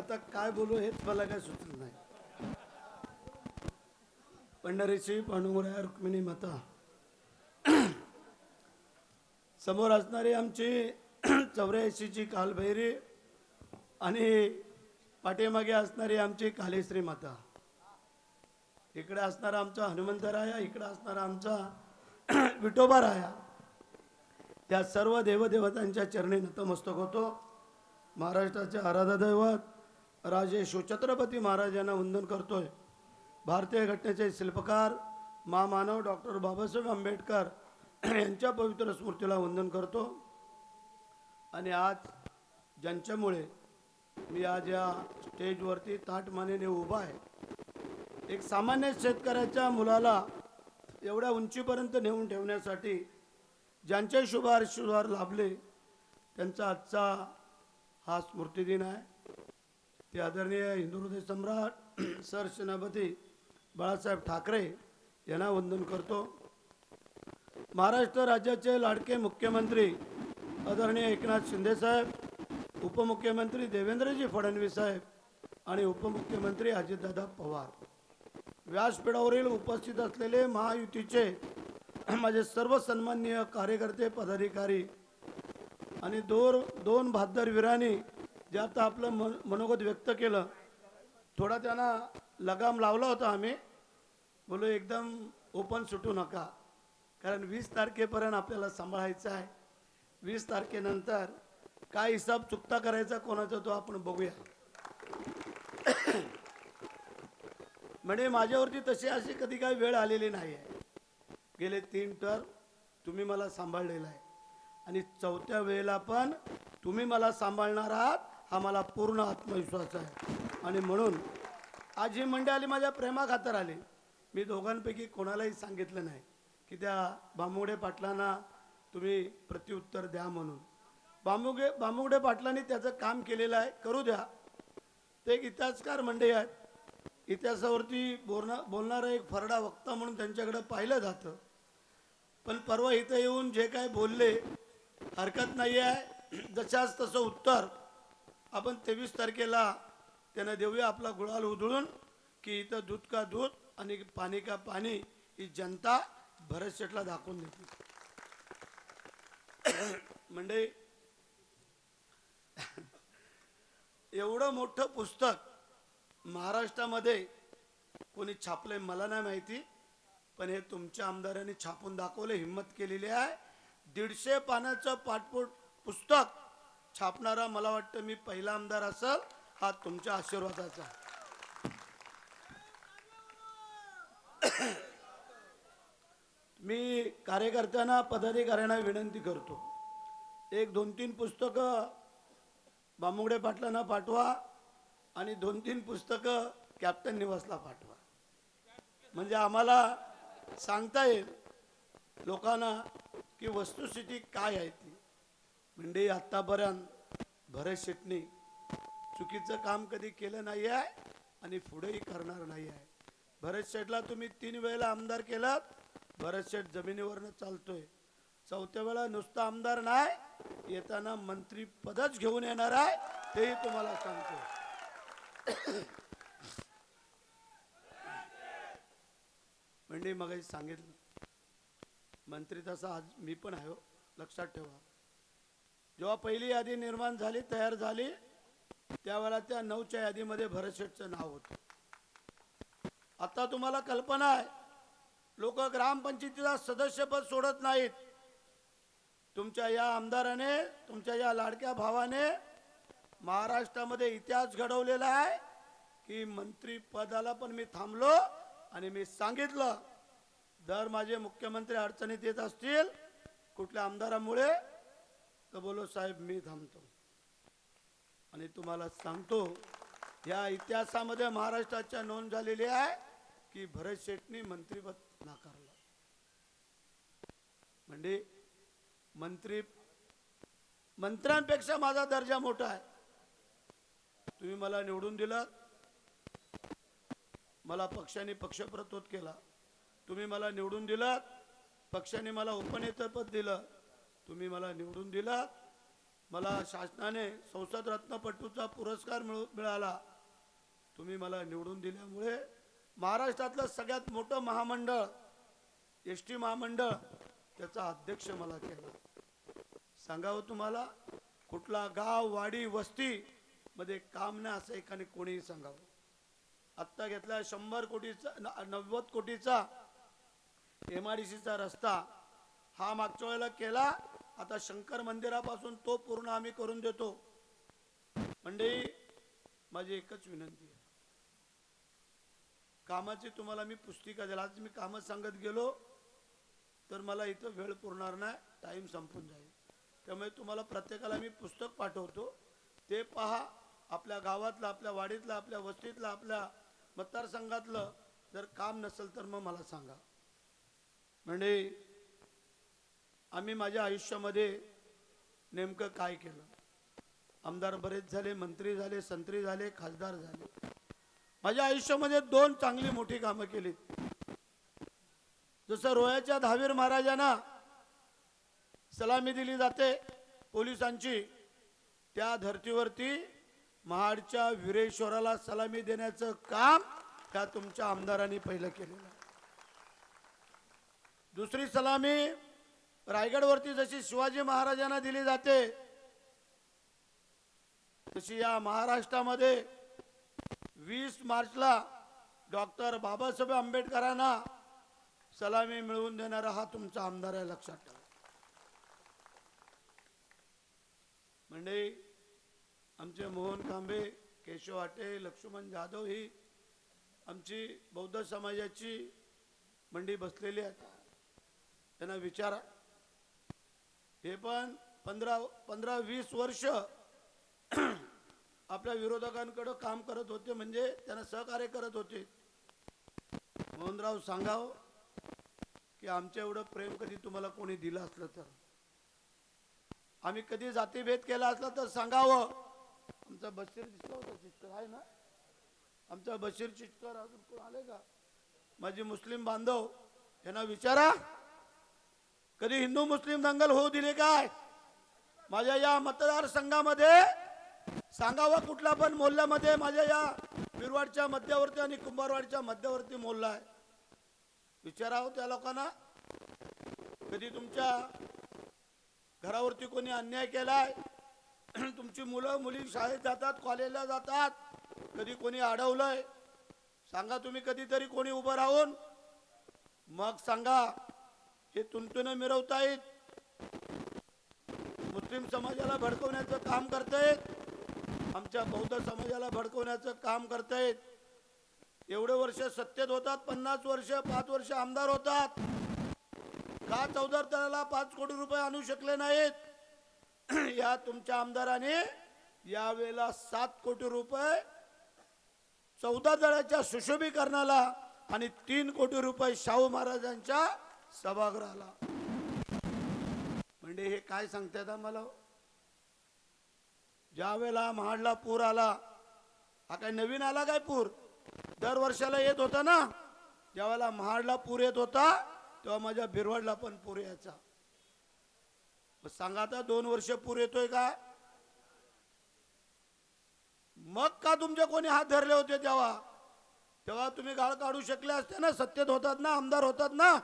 आता काय बोलू हेच मला काय सुचत नाही. पंढरीची पांडुरंग रुक्मिणी माता. समोर असणारी आमची चौऱ्याऐंशीची कालभैरी आणि पाठीमागे असणारी आमची कालेश्री माता. इकडे असणारा आमचा हनुमंतराया इकडे असणारा आमचा विठोबा राया. त्या सर्व देवदेवतांच्या चरणी नतमस्तक होतो. महाराष्ट्राचे आराधा दैवत राजे शिवछत्रपती महाराजांना वंदन करतोय. भारतीय घटनेचे शिल्पकार महामानव डॉक्टर बाबासाहेब आंबेडकर यांच्या पवित्र स्मृतीला वंदन करतो. आणि आज ज्यांच्यामुळे मी आज या स्टेजवरती ताटमानेने उभा आहे. एक सामान्य शेतकऱ्याच्या मुलाला एवढ्या उंचीपर्यंत नेऊन ठेवण्यासाठी ज्यांचे शुभार शुभार लाभले त्यांचा आजचा हा स्मृतिदिन आहे. ते आदरणीय हिंदू हृदय सम्राट सर सेनापती बाळासाहेब ठाकरे यांना वंदन करतो. महाराष्ट्र राज्याचे लाडके मुख्यमंत्री आदरणीय एकनाथ शिंदेसाहेब उपमुख्यमंत्री देवेंद्रजी फडणवीस साहेब आणि उपमुख्यमंत्री अजितदादा पवार. व्यासपीठावरील उपस्थित असलेले महायुतीचे माझे सर्व सन्माननीय कार्यकर्ते पदाधिकारी आणि दोर दोन भादरवीरांनी जे आता आपलं मन मनोगत व्यक्त केलं थोडा त्यांना लगाम लावला होता आम्ही. बोलो एकदम ओपन सुटू नका. कारण वीस तारखेपर्यंत आपल्याला सांभाळायचं आहे. वीस तारखेनंतर काय हिसाब चुकता करायचा कोणाचा तो आपण बघूया. म्हणजे माझ्यावरती तशी अशी कधी काही वेळ आलेली नाही आहे गेले तीन तर तुम्ही मला सांभाळलेला आहे. आणि चौथ्या वेळेला पण तुम्ही मला सांभाळणार आहात. हा मला पूर्ण आत्मविश्वास आहे. आणि म्हणून आज ही मंडळी आली माझ्या प्रेमाखातर आली. मी दोघांपैकी कोणालाही सांगितलं नाही. की त्या बांबुगडे पाटलांना तुम्ही प्रत्युत्तर द्या म्हणून. बांबुगे बांबुगडे पाटलांनी त्याचं काम केलेलं आहे. करू द्या. ते एक इतिहासकार मंडळी आहेत. इतिहासावरती बोलणा बोलणारा एक फरडा वक्ता म्हणून त्यांच्याकडं पाहिलं जातं. पण परवा इथं येऊन जे काय बोलले हरकत नाही आहे जशाच तसं उत्तर आपण तेवीस तारखेला त्यांना देऊया आपला गुळाल उधळून की इथं दूध का दूध आणि पाणी का पाणी ही जनता भरत शेठला दाखवून देते. म्हणजे एवढं मोठं पुस्तक महाराष्ट्रामध्ये कोणी छापलंय मला नाही माहिती पण हे तुमच्या आमदारांनी छापून दाखवले हिंमत केलेली आहे. दीडशे पानाचं पाठपोट पुस्तक छापणारा मला वाटतं मी पहिला आमदार असल हा तुमच्या आशीर्वादाचा. मी कार्यकर्त्यांना पदाधिकाऱ्यांना विनंती करतो. एक दोन तीन पुस्तकं बामुगडे पाटलांना पाठवा आणि दोन तीन पुस्तकं कॅप्टन निवासला पाठवा. म्हणजे आम्हाला सांगता येईल लोकांना की वस्तुस्थिती काय आहे ती. म्हणजे आत्तापर्यंत भरत शेटणी चुकीचं काम कधी केलं नाही आहे आणि पुढेही करणार नाही आहे. भरत शेठला तुम्ही तीन वेळेला आमदार केलात. भरत शेठ जमिनीवरनं चालतोय. चौथ्या वेळा नुसता आमदार नाही येताना मंत्री पदच घेऊन येणार आहे तेही तुम्हाला सांगतो. म्हणजे मग सांगितलं मंत्री तसा आज मी पण आहे हो. लक्षात ठेवा. जेव्हा पहिली यादी निर्माण झाली तयार झाली त्यावेळेला त्या नऊच्या यादीमध्ये भरतशेठचं नाव होतं. आता तुम्हाला कल्पना आहे लोक ग्रामपंचायतीचा सदस्यपद सोडत नाहीत. तुमच्या या आमदाराने तुमच्या या लाडक्या भावाने महाराष्ट्रामध्ये इतिहास घडवलेला आहे की मंत्री पदाला पण मी थांबलो आणि मी सांगितलं दर माझे मुख्यमंत्री अडचणीत येत असतील कुठल्या आमदारामुळे तर बोलो साहेब मी थांबतो. आणि तुम्हाला सांगतो या इतिहासामध्ये महाराष्ट्राच्या नोंद झालेली आहे की भरत शेटनी मंत्रीपद नाकारलं. म्हणजे मंत्री मंत्र्यांपेक्षा माझा दर्जा मोठा आहे. तुम्ही मला निवडून दिलं मला पक्षाने पक्षप्रतोद केला. तुम्ही मला निवडून दिलात पक्षाने मला उपनेतेपद दिलं. तुम्ही मला निवडून दिला. मला शासनाने संसद रत्नपटूचा पुरस्कार मिळू मिळाला. तुम्ही मला निवडून दिल्यामुळे महाराष्ट्रातलं सगळ्यात मोठं महामंडळ एस टी महामंडळ त्याचा अध्यक्ष मला केला. सांगावं तुम्हाला कुठला गाव वाडी वस्ती मध्ये काम नाही असं एकाने कोणीही सांगावं. आत्ता घेतला शंभर कोटीचा नव्वद कोटीचा एम आर डी सीचा रस्ता. हा मागच्या वेळेला केला आता शंकर मंदिरापासून तो पूर्ण आम्ही करून देतो. मंडळी माझी एकच विनंती आहे. कामाची तुम्हाला मी पुस्तिका द्याल आज मी कामं सांगत गेलो तर मला इथं वेळ पुरणार नाही टाईम संपून जाईल. त्यामुळे तुम्हाला प्रत्येकाला मी पुस्तक पाठवतो. ते पहा आपल्या गावातलं आपल्या वाडीतलं आपल्या वस्तीतलं आपल्या मतदारसंघातलं जर काम नसेल तर मग मला सांगा. म्हणजे आम्ही माझ्या आयुष्यामध्ये नेमकं काय केलं? आमदार बरेच झाले मंत्री झाले संत्री झाले खासदार झाले. माझ्या आयुष्यामध्ये दोन चांगली मोठी कामं केलीत. जसं रोयाच्या दहावीर महाराजांना सलामी दिली जाते पोलिसांची त्या धर्तीवरती महाडच्या वीरेश्वराला सलामी देण्याचं काम त्या तुमच्या आमदारांनी पहिलं केलेलं आहे. दुसरी सलामी रायगडवरती जशी शिवाजी महाराजांना दिली जाते तशी या महाराष्ट्रामध्ये वीस मार्चला डॉक्टर बाबासाहेब आंबेडकरांना सलामी मिळवून देणारा हा तुमचा आमदार आहे लक्षात ठेवा. म्हणजे आमचे मोहन कांबे केशव आटे लक्ष्मण जाधव ही आमची बौद्ध समाजाची मंडी बसलेली आहे त्यांना विचारा. हे पण पंधरा पंधरा वीस वर्ष आपल्या विरोधकांकडं काम करत होते म्हणजे त्यांना सहकार्य करत होते. मोहनराव सांगाव की आमच्या एवढं प्रेम कधी तुम्हाला कोणी दिलं असलं तर? आम्ही कधी जातीभेद केला असला तर सांगावं. आमचा बशीर दिसला होता चिटकर आहे ना? आमचा बशीर चिटकर अजून कोण आले का? माझे मुस्लिम बांधव यांना विचारा. कधी हिंदू मुस्लिम दंगल होऊ दिले काय? माझ्या या मतदारसंघामध्ये सांगावं कुठला पण मोहल्ल्यामध्ये माझ्या या बिरवाडच्या मध्यवर्ती आणि कुंभारवाडच्या मध्यवर्ती मोहल्ला आहे. विचारावं त्या लोकांना. कधी तुमच्या घरावरती कोणी अन्याय केलाय? तुमची मुलं मुली शाळेत जातात कॉलेजला जातात कधी कोणी अडवलंय? सांगा तुम्ही कधीतरी कोणी उभं राहून. मग सांगा हे तुंतुनं मिरवतायत. मुस्लिम समाजाला भडकवण्याचं काम करतायत. आमच्या बौद्ध समाजाला भडकवण्याचं काम करतायत. एवढे वर्ष सत्तेत होतात पन्नास वर्ष पाच वर्ष आमदार होतात. का चौदा तळाला पाच कोटी रुपये आणू शकले नाहीत? या तुमच्या आमदाराने यावेळेला सात कोटी रुपये चौदा तळाच्या सुशोभीकरणाला आणि तीन कोटी रुपये शाहू महाराजांच्या सभागृहाला म्हणजे हे काय सांगतात आम्हाला? ज्या वेळेला महाडला पूर आला हा काय नवीन आला काय पूर? दर वर्षाला येत होता ना? ज्यावेळेला महाडला पूर येत होता तेव्हा माझ्या भिरवडला पण पूर यायचा. सांगा आता दोन वर्ष पूर येतोय का? मग का तुमचे कोणी हात धरले होते तेव्हा? तेव्हा तुम्ही गाळ काढू शकले असते ना? सत्तेत होतात ना? आमदार होतात ना?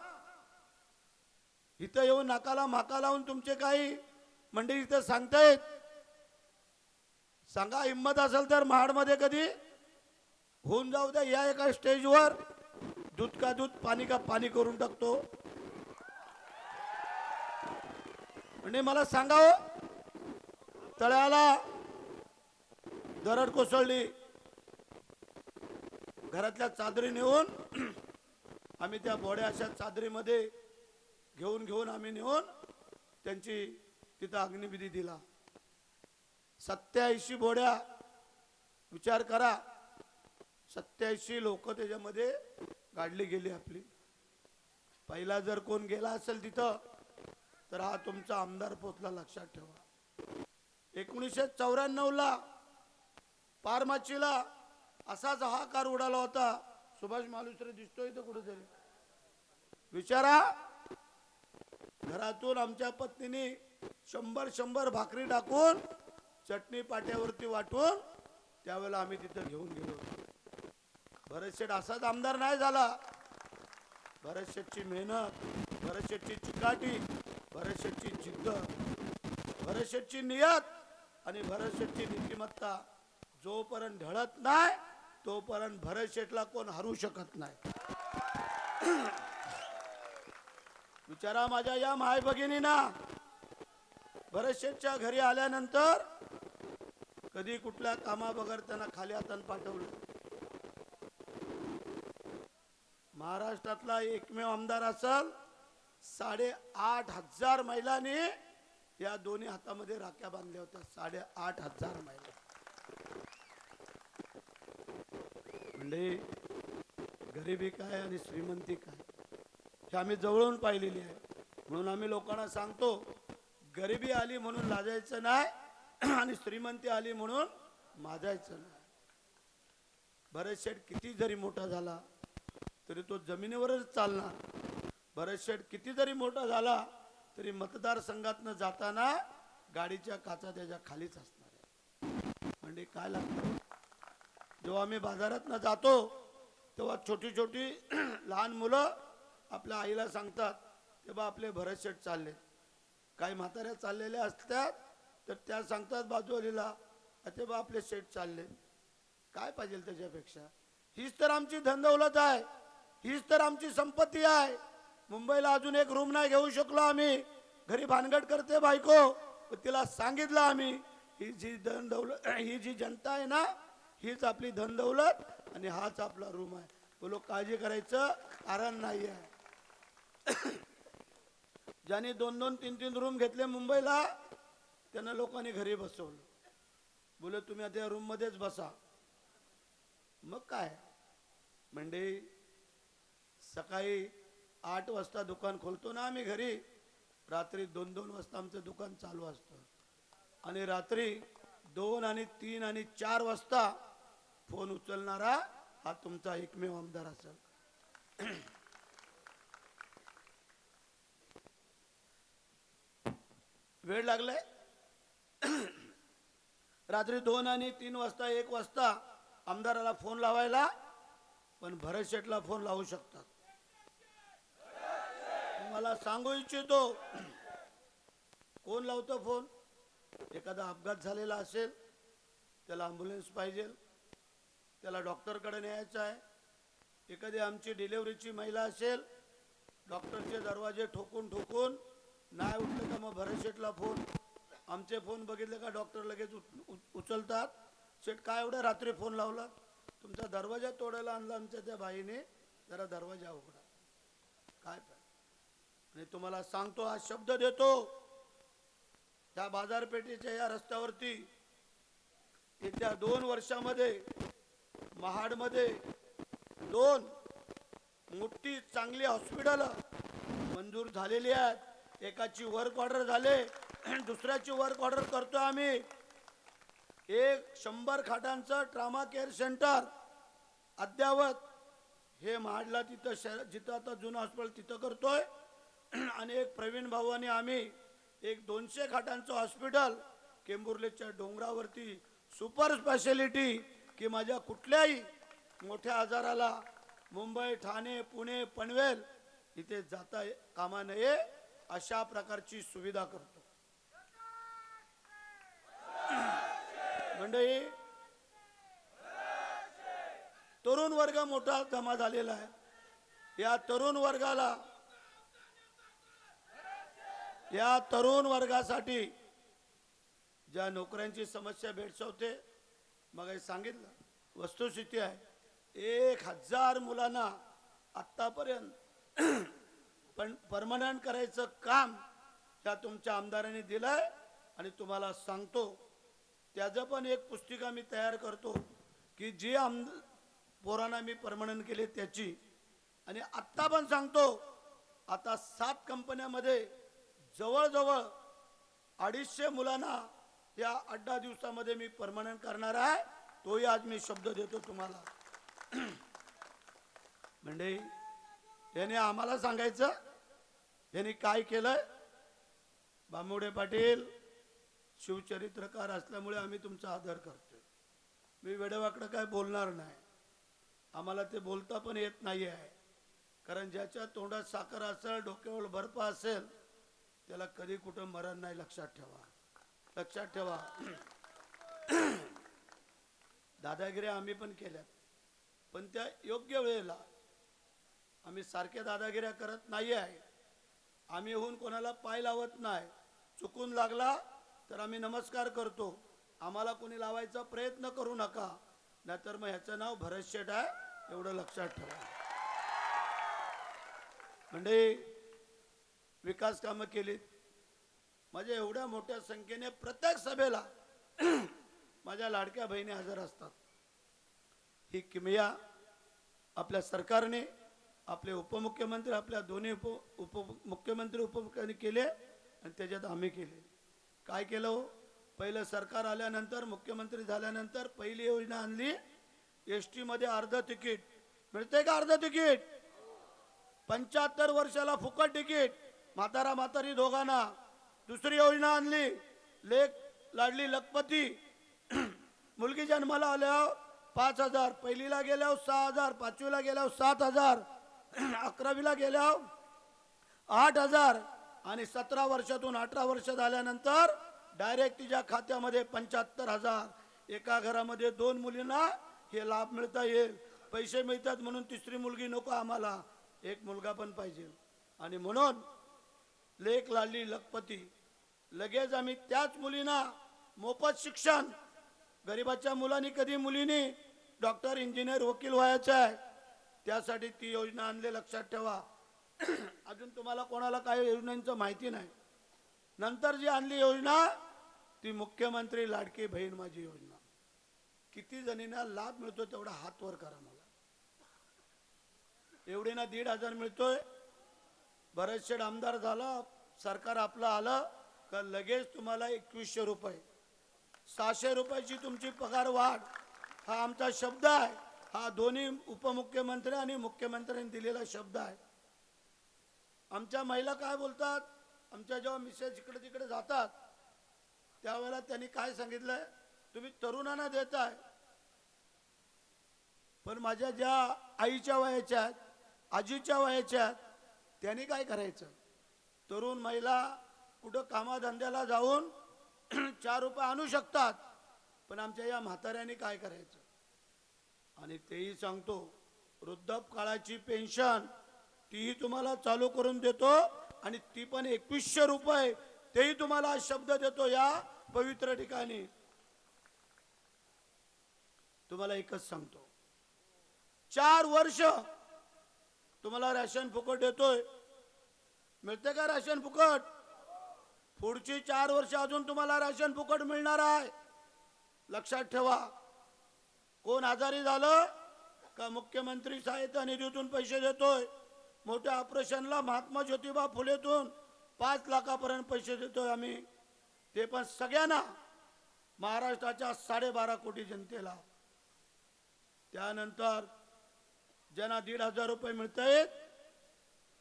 इथं येऊन नाकाला माका लावून तुमचे काही मंडळी इथं सांगतायत. सांगा हिंमत असेल तर महाडमध्ये कधी? होऊन जाऊ द्या या एका स्टेजवर. दूध का दूध पाणी का पाणी करून टाकतो. म्हणजे मला सांगावं हो, तळ्याला दरड कोसळली. घरातल्या चादरी नेऊन आम्ही त्या बोड्या अशा चादरीमध्ये घेऊन घेऊन आम्ही नेऊन त्यांची तिथं अग्निविधी दिला. सत्याऐंशी बोड्या विचार करा. सत्याऐंशी लोक त्याच्यामध्ये गाडली गेली आपली. पहिला जर कोण गेला असेल तिथं तर हा तुमचा आमदार पोचला लक्षात ठेवा. एकोणीसशे चौऱ्याण्णवला पारमाचीला असाच हाकार उडाला होता. सुभाष मालुसरे दिसतोय तर कुठेतरी. विचारा घरातून आमच्या पत्नीने शंभर शंभर भाकरी टाकून चटणी पाट्यावरती वाटून त्यावेळेला आम्ही तिथं घेऊन गेलो होतो. भरत शेठ असाच आमदार नाही झाला. भरत शेठची मेहनत भरत शेठची चिकाटी भरत शेठची जिद्द भरत शेठची नियत आणि भरत शेठची नीतिमत्ता जोपर्यंत ढळत नाही तोपर्यंत भरत शेठला कोण हरू शकत नाही. विचारा माझ्या या माय भगिनीना. भरत घरी आल्यानंतर कधी कुठल्या कामा बगर त्यांना खाली हातान पाठवलं. महाराष्ट्रातला एकमेव आमदार असल साडे आठ हजार महिलांनी या दोन्ही हातामध्ये राख्या बांधल्या होत्या. साडे आठ हजार महिला. म्हणजे गरिबी काय आणि श्रीमंती काय? आम्ही जवळून पाहिलेली आहे. म्हणून आम्ही लोकांना सांगतो गरिबी आली म्हणून लाजायचं नाही आणि श्रीमंती आली म्हणून माजायचं नाही. भरत शेठ किती जरी मोठा झाला तरी तो जमिनीवरच चालणार. भरत शेठ किती जरी मोठा झाला तरी मतदारसंघातनं जाताना गाडीच्या काचा त्याच्या खालीच असणार आहे. म्हणजे काय लागतं? जेव्हा आम्ही बाजारातनं जातो तेव्हा छोटी छोटी लहान मुलं आपल्या आईला सांगतात तेव्हा आपले भरतशेठ चालले. काही म्हाताऱ्या चाललेल्या असतात तर त्या सांगतात बाजूवालीला तेव्हा आपले शेठ चालले. काय पाहिजे त्याच्यापेक्षा? हीच तर आमची धनदौलत आहे. हीच तर आमची संपत्ती आहे. मुंबईला अजून एक रूम नाही घेऊ शकलो आम्ही. घरी भानगड करते बायको. तिला सांगितलं आम्ही ही जी धन दौलत ही जी जनता आहे ना हीच आपली धन दौलत आणि हाच आपला रूम आहे. बोलो काळजी करायचं कारण नाही आहे ज्यांनी दोन दोन तीन तीन रूम घेतले मुंबईला त्यांना लोकांनी घरी बसवलं. बोले तुम्ही आता या रूम मध्येच बसा. मग काय? म्हणजे सकाळी आठ वाजता दुकान खोलतो ना आम्ही घरी रात्री दोन दोन वाजता आमचं दुकान चालू असतं. आणि रात्री दोन आणि तीन आणि चार वाजता फोन उचलणारा हा तुमचा एकमेव आमदार असेल. वेळ लागलाय? रात्री दोन आणि तीन वाजता एक वाजता आमदाराला फोन लावायला पण भरत शेटला फोन लावू शकतात. मला सांगू इच्छितो कोण लावतो फोन? एखादा अपघात झालेला असेल त्याला ॲम्ब्युलन्स पाहिजे त्याला डॉक्टरकडे न्यायचं आहे. एखादी आमची डिलेवरीची महिला असेल डॉक्टरचे दरवाजे ठोकून ठोकून नाही उठलं का मग भरत शेठला फोन? आमचे फोन बघितले का डॉक्टर लगेच उचलतात? शेठ काय एवढं रात्री फोन लावला? तुमचा दरवाजा तोडायला आणला आमच्या त्या बाईने. जरा दरवाजा उघडा. काय आणि तुम्हाला सांगतो हा शब्द देतो. त्या बाजारपेठेच्या या रस्त्यावरती येत्या दोन वर्षामध्ये महाडमध्ये दोन मोठी चांगली हॉस्पिटल मंजूर झालेली आहेत. एकाची वर्क ऑर्डर झाले दुसऱ्याची वर्क ऑर्डर करतो आम्ही. एक शंभर खाटांचं ट्रामा केअर सेंटर अद्यावत. हे महाडला तिथं शहर जिथं आता जुनं हॉस्पिटल तिथं करतोय. आणि एक प्रवीण भाऊ आम्ही एक दोनशे खाटांचं हॉस्पिटल केंबुर्लेच्या डोंगरावरती सुपर स्पेशालिटी की माझ्या कुठल्याही मोठ्या आजाराला मुंबई ठाणे पुणे पनवेल इथे जाता कामा नये. अशा प्रकारची सुविधा करतो. मंडळी तरुण वर्ग मोठा जमा झालेला आहे. या तरुण वर्गाला या तरुण वर्गासाठी ज्या नोकऱ्यांची समस्या भेडसावते मग हे सांगितलं वस्तुस्थिती आहे. एक हजार मुलांना आत्तापर्यंत पण परमनंट करायचं काम त्या तुमच्या आमदारांनी दिलंय आणि तुम्हाला सांगतो त्याचं पण एक पुस्तिका मी तयार करतो की जी आम पोरांना मी परमनंट केले त्याची. आणि आत्ता पण सांगतो आता सात कंपन्यामध्ये जवळजवळ अडीचशे मुलांना या आठ दहा दिवसामध्ये मी परमनंट करणार आहे. तोही आज मी शब्द देतो तुम्हाला. म्हणजे याने आम्हाला सांगायचं यांनी काय केलंय? बांबुडे पाटील शिवचरित्रकार असल्यामुळे आम्ही तुमचा आदर करतोय. मी वेडेवाकडं काय बोलणार नाही. आम्हाला ते बोलता पण येत नाही आहे कारण ज्याच्या तोंडात साखर असेल डोक्यावर बर्फ असेल त्याला कधी कुठं मरण नाही लक्षात ठेवा. लक्षात ठेवा. दादागिरी आम्ही पण केल्यात. पण त्या योग्य वेळेला आम्ही सारख्या दादागिऱ्या करत नाही आहे. आम्ही होऊन कोणाला पाय लावत नाही. चुकून लागला तर आम्ही नमस्कार करतो. आम्हाला कोणी लावायचा प्रयत्न करू नका. नाहीतर मग ह्याचं नाव भरत शेट आहे एवढं लक्षात ठेवा. म्हणजे विकास कामं केलीत. माझ्या एवढ्या मोठ्या संख्येने प्रत्येक सभेला माझ्या लाडक्या बहिणी हजर असतात. ही किमया आपल्या सरकारने आपले उपमुख्यमंत्री आपल्या दोन्ही उप उपमुख्यमंत्री उपमुख्यमंत्री केले आणि त्याच्यात आम्ही केले. काय केलं हो? पहिलं सरकार आल्यानंतर मुख्यमंत्री झाल्यानंतर पहिली योजना आणली. एसमध्ये अर्ध तिकीट. मिळते का अर्ध तिकीट? पंच्याहत्तर वर्षाला फुकट तिकीट. म्हातारा म्हातारी दोघांना. दुसरी योजना आणली. लेख लाडली लखपती. मुलगी जन्माला आल्यावर पाच हजार. पहिलीला गेल्यावर सहा हजार. पाचवीला गेल्यावर सात हजार. अकरावीला गेल्यावर आठ हजार आणि सतरा वर्षातून अठरा वर्ष झाल्यानंतर डायरेक्ट तिच्या खात्यामध्ये पंच्याहत्तर हजार. एका घरामध्ये दोन मुलींना हे लाभ मिळता येईल. पैसे मिळतात म्हणून तिसरी मुलगी नको आम्हाला. एक मुलगा पण पाहिजे. आणि म्हणून लेख लाडली लखपती लगेच आम्ही त्याच मुलींना मोफत शिक्षण गरिबाच्या मुलांनी कधी मुलींनी डॉक्टर इंजिनियर वकील व्हायचं आहे? त्यासाठी ती योजना आणली लक्षात ठेवा. अजून तुम्हाला कोणाला काही योजनांचं माहिती नाही. नंतर जी आणली योजना ती मुख्यमंत्री लाडकी बहीण माझी योजना. किती जणींना लाभ मिळतो तेवढा हात वर करा मला. एवढे ना दीड हजार मिळतोय. बरेचशे आमदार झाला सरकार आपलं आलं का लगेच तुम्हाला एकवीसशे रुपये. सहाशे रुपयाची तुमची पगार वाढ हा आमचा शब्द आहे. हा दोन्ही उपमुख्यमंत्री आणि मुख्यमंत्र्यांनी दिलेला शब्द आहे. आमच्या महिला काय बोलतात? आमच्या जेव्हा मिसेस इकडे तिकडे जातात त्यावेळेला त्यांनी काय सांगितलंय? तुम्ही तरुणांना देताय. पण माझ्या ज्या आईच्या वयाच्या आहेत आजीच्या वयाच्या आहेत त्यांनी काय करायचं? तरुण महिला कुठं कामाधंद्याला जाऊन चार रुपये आणू शकतात पण आमच्या या म्हाताऱ्यांनी काय करायचं? आणि तेही सांगतो वृद्धापकाळाची पेन्शन तीही तुम्हाला चालू करून देतो आणि ती पण एकवीसशे रुपये तेही तुम्हाला शब्द देतो या पवित्र ठिकाणी. तुम्हाला एकच सांगतो. चार वर्ष तुम्हाला राशन फुकट देतोय. मिळते का राशन फुकट? पुढची चार वर्ष अजून तुम्हाला राशन फुकट मिळणार आहे. लक्षात ठेवा. कोण आजारी झालं का मुख्यमंत्री सहायता निधीतून पैसे देतोय? मोठ्या ऑपरेशनला महात्मा ज्योतिबा फुलेतून पाच लाखापर्यंत पैसे देतोय आम्ही. ते पण सगळ्यांना. महाराष्ट्राच्या साडेबारा कोटी जनतेला. त्यानंतर ज्यांना दीड हजार रुपये मिळत आहेत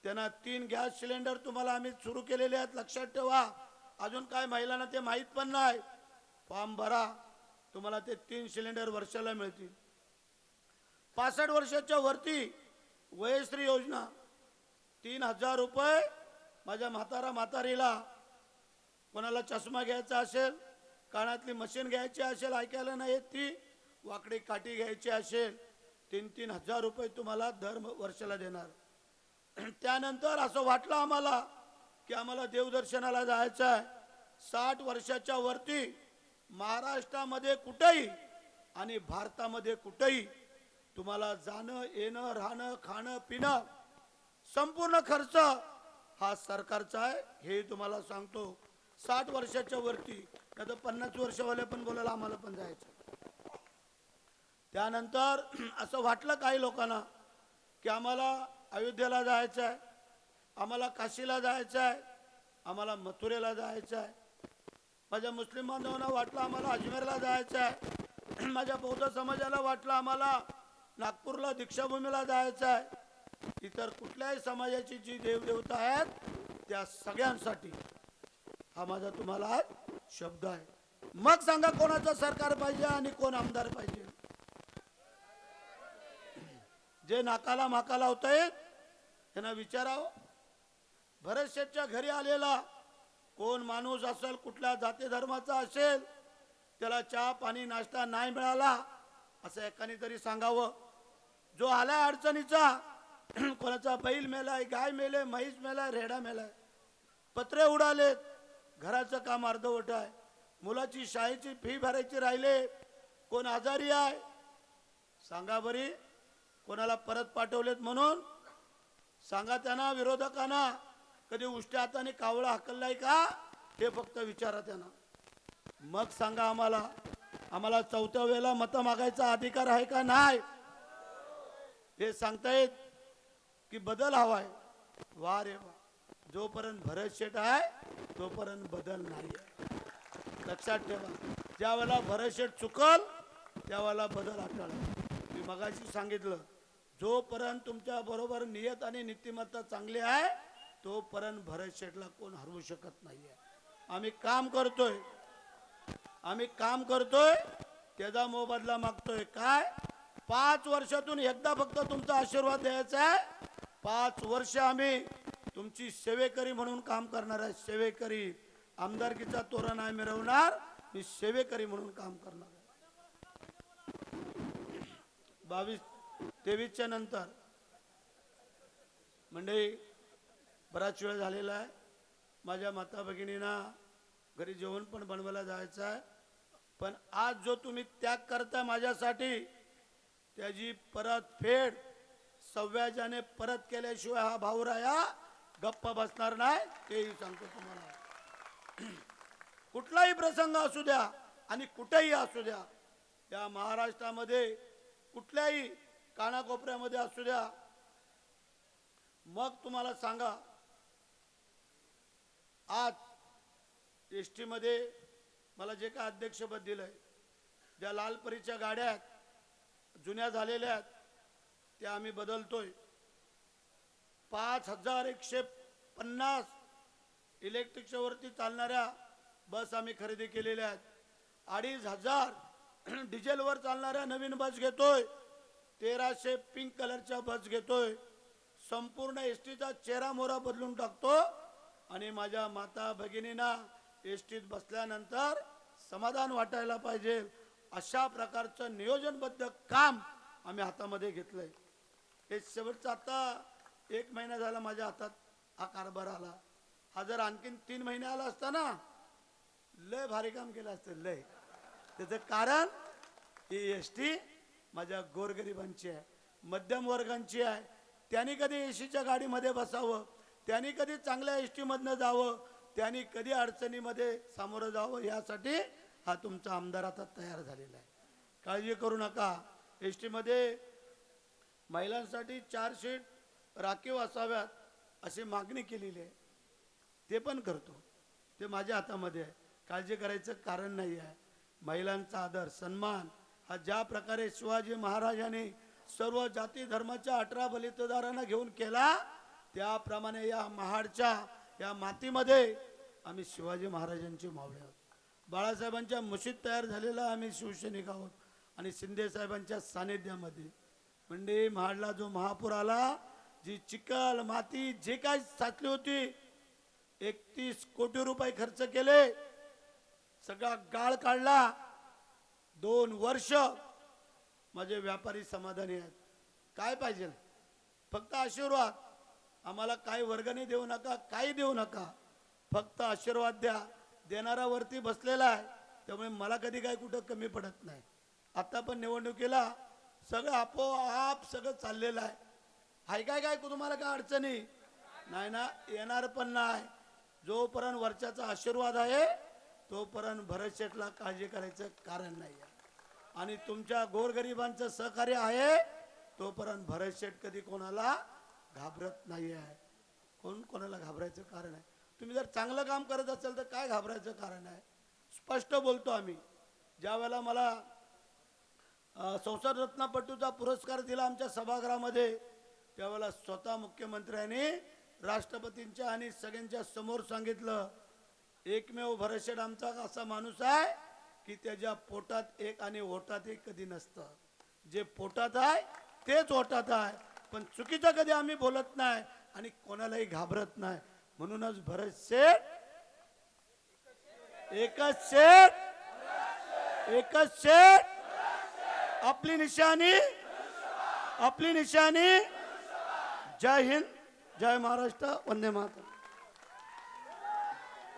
त्यांना तीन गॅस सिलेंडर तुम्हाला आम्ही सुरू केलेले आहेत. लक्षात ठेवा. अजून काय महिलांना ते माहीत पण नाही. फॉर्म भरा. तुम्हाला ते तीन सिलेंडर वर्षाला मिळतील. पासष्ट वर्षाच्या वरती वयश्री योजना तीन हजार रुपये माझ्या म्हातारा म्हातारीला कोणाला चष्मा घ्यायचा असेल कानातली मशीन घ्यायची असेल ऐकायला नाही येत ती वाकडी काठी घ्यायची असेल तीन तीन हजार रुपये तुम्हाला दर वर्षाला देणार. त्यानंतर असं वाटलं आम्हाला की आम्हाला देवदर्शनाला जायचं आहे साठ वर्षाच्या वरती महाराष्ट्रामध्ये कुठेही आणि भारतामध्ये कुठेही तुम्हाला जाणं येणं राहणं खाणं पिणं संपूर्ण खर्च हा सरकारचा आहे. हे तुम्हाला सांगतो. साठ वर्षाच्या वरती नाही तर पन्नास वर्षवाले पण बोलायला आम्हाला पण जायचं. त्यानंतर असं वाटलं काही लोकांना की आम्हाला अयोध्येला जायचं आहे आम्हाला काशीला जायचं आहे आम्हाला मथुरेला जायचं आहे माझ्या मुस्लिम बांधवांना वाटलं आम्हाला अजमेरला जायचं आहे. माझ्या बौद्ध समाजाला वाटलं आम्हाला नागपूरला दीक्षाभूमीला जायचं आहे. इतर कुठल्याही समाजाची जी देवदेवता आहेत त्या सगळ्यांसाठी हा माझा तुम्हाला आज शब्द आहे. मग सांगा कोणाचं सरकार पाहिजे आणि कोण आमदार पाहिजे. जे नाकाला माका आहेत त्यांना विचारावं. भरत शेठच्या घरी आलेला कोण माणूस असेल कुठल्या जाती धर्माचा असेल त्याला चहा पाणी नाश्ता नाही मिळाला असं एकाने तरी सांगावं. जो आलाय अडचणीचा कोणाचा बैल मेलाय गाय मेले म्हैस मेलाय रेडा मेलाय. पत्रे उडालेत घराचं काम अर्धवट आहे. मुलाची शाळेची फी भरायची राहिले कोण आजारी आहे? सांगा बरी कोणाला परत पाठवलेत म्हणून? सांगा त्यांना विरोधकांना. कधी उष्ट्या हाताने कावळा हकललाय का? हे फक्त विचारा त्यांना. मग सांगा आम्हाला आम्हाला चौथ्या वेळेला मतं मागायचा अधिकार आहे का नाही? हे सांगतायत की बदल हवाय. वा रे वा. जोपर्यंत भरत शेठ आहे तोपर्यंत बदल नाही आहे. लक्षात ठेवा. ज्या वेळेला भरत शेठ चुकल त्यावेळेला बदल अटळ. मी मगाशी सांगितलं जोपर्यंत तुमच्या बरोबर नियत आणि नीतिमत्ता चांगली आहे तोपर्यंत भरत शेठला कोण हरवू शकत नाहीये. आम्ही काम करतोय. आम्ही काम करतोय त्याचा मोबदला मागतोय. काय? पाच वर्षातून एकदा फक्त तुमचा आशीर्वाद द्यायचा आहे. पाच वर्ष आम्ही तुमची सेवेकरी म्हणून काम करणार आहे. सेवेकरी. आमदारकीचा तोरा नाही मिरवणार. मी सेवेकरी म्हणून काम करणार आहे. बावीस तेवीसच्या नंतर. म्हणजे बराच वेळ झालेला आहे. माझ्या माता भगिनींना घरी जेवण पण बनवायला जायचं आहे. पण आज जो तुम्ही त्याग करताय माझ्यासाठी त्याची परतफेड सव्याजाने परत केल्याशिवाय हा भाऊराया गप्प बसणार नाही तेही सांगतो तुम्हाला. कुठलाही प्रसंग असू द्या आणि कुठेही असू द्या या महाराष्ट्रामध्ये कुठल्याही कानाकोपऱ्यामध्ये असू द्या मग तुम्हाला सांगा आज एस टीमध्ये मला जे काय अध्यक्षपद दिलं आहे ज्या लालपरीच्या गाड्या आहेत जुन्या झालेल्या आहेत त्या आम्ही बदलतोय. पाच हजार एकशे पन्नास इलेक्ट्रिकच्या वरती चालणाऱ्या बस आम्ही खरेदी केलेल्या आहेत. अडीच हजार डिझेलवर चालणाऱ्या नवीन बस घेतोय. तेराशे पिंक कलरच्या बस घेतोय. संपूर्ण एस टीचा चेहरा मोहरा बदलून टाकतो. आणि माझ्या माता भगिनींना एस टीत बसल्यानंतर समाधान वाटायला पाहिजे. अशा प्रकारचं नियोजनबद्ध काम आम्ही हातामध्ये घेतलंय. हे शेवटचं आता एक महिना झाला माझ्या हातात हा कारभार आला. हा जर आणखीन तीन महिने आला असता ना लय भारी काम केलं असतं लय. त्याचं कारण ही एस टी माझ्या गोरगरिबांची आहे मध्यम वर्गांची आहे. त्यांनी कधी एसीच्या गाडीमध्ये बसावं त्यांनी कधी चांगल्या एस टीमधनं जावं त्यांनी कधी अडचणीमध्ये सामोरं जावं यासाठी हा तुमचा आमदार आता तयार झालेला आहे. काळजी करू नका. एस टीमध्ये महिलांसाठी चार सीट राखीव असाव्यात अशी मागणी केलेली आहे. ते पण करतो. ते माझ्या हातामध्ये आहे. काळजी करायचं कारण नाही आहे. महिलांचा आदर सन्मान हा ज्या प्रकारे शिवाजी महाराजांनी सर्व जाती धर्माच्या अठरा बलितदारांना घेऊन केला त्याप्रमाणे या महाडच्या या मातीमध्ये आम्ही शिवाजी महाराजांचे मावळे आहोत. बाळासाहेबांच्या मुशीत तयार झालेला आम्ही शिवसैनिक आहोत आणि शिंदेसाहेबांच्या सानिध्यामध्ये. म्हणजे महाडला जो महापूर आला जी चिखल माती जे काय साचली होती एकतीस कोटी रुपये खर्च केले सगळा गाळ काढला. दोन वर्ष माझे व्यापारी समाधानी आहेत. काय पाहिजे? फक्त आशीर्वाद. आम्हाला काही वर्गणी देऊ नका काही देऊ नका. फक्त आशीर्वाद द्या. देणारा वरती बसलेला आहे. त्यामुळे मला कधी काय कुठं कमी पडत नाही. आता पण निवडणुकीला सगळं आपोआप सगळं चाललेलं आहे. हाय काय काय? तुम्हाला काय अडचणी? नाही ना येणार पण नाही. जोपर्यंत वरच्याचा आशीर्वाद आहे तोपर्यंत भरत शेठला काळजी करायचं कारण नाही आहे. आणि तुमच्या गोरगरिबांचं सहकार्य आहे तोपर्यंत भरत शेठ कधी कोणाला घाबरत नाही आहे कोण कोणाला घाबरायचं कारण आहे? तुम्ही जर चांगलं काम करत असाल तर काय घाबरायचं कारण आहे? स्पष्ट बोलतो आम्ही. ज्या वेळेला मला संसार संसद पुरस्कार दिला आमच्या सभागृहामध्ये त्यावेळेला स्वतः मुख्यमंत्र्यांनी राष्ट्रपतींच्या आणि सगळ्यांच्या समोर सांगितलं एकमेव भरशेड आमचा असा माणूस आहे की त्याच्या पोटात एक आणि ओटात एक कधी नसतं. जे पोटात आहे तेच ओटात आहे. पण चुकीचं कधी आम्ही बोलत नाही आणि कोणालाही घाबरत नाही. म्हणूनच भरत शेठ एकच शेठ एकच शेठ आपली निशाणी आपली निशाणी. जय हिंद जय महाराष्ट्र वंदे मातरम.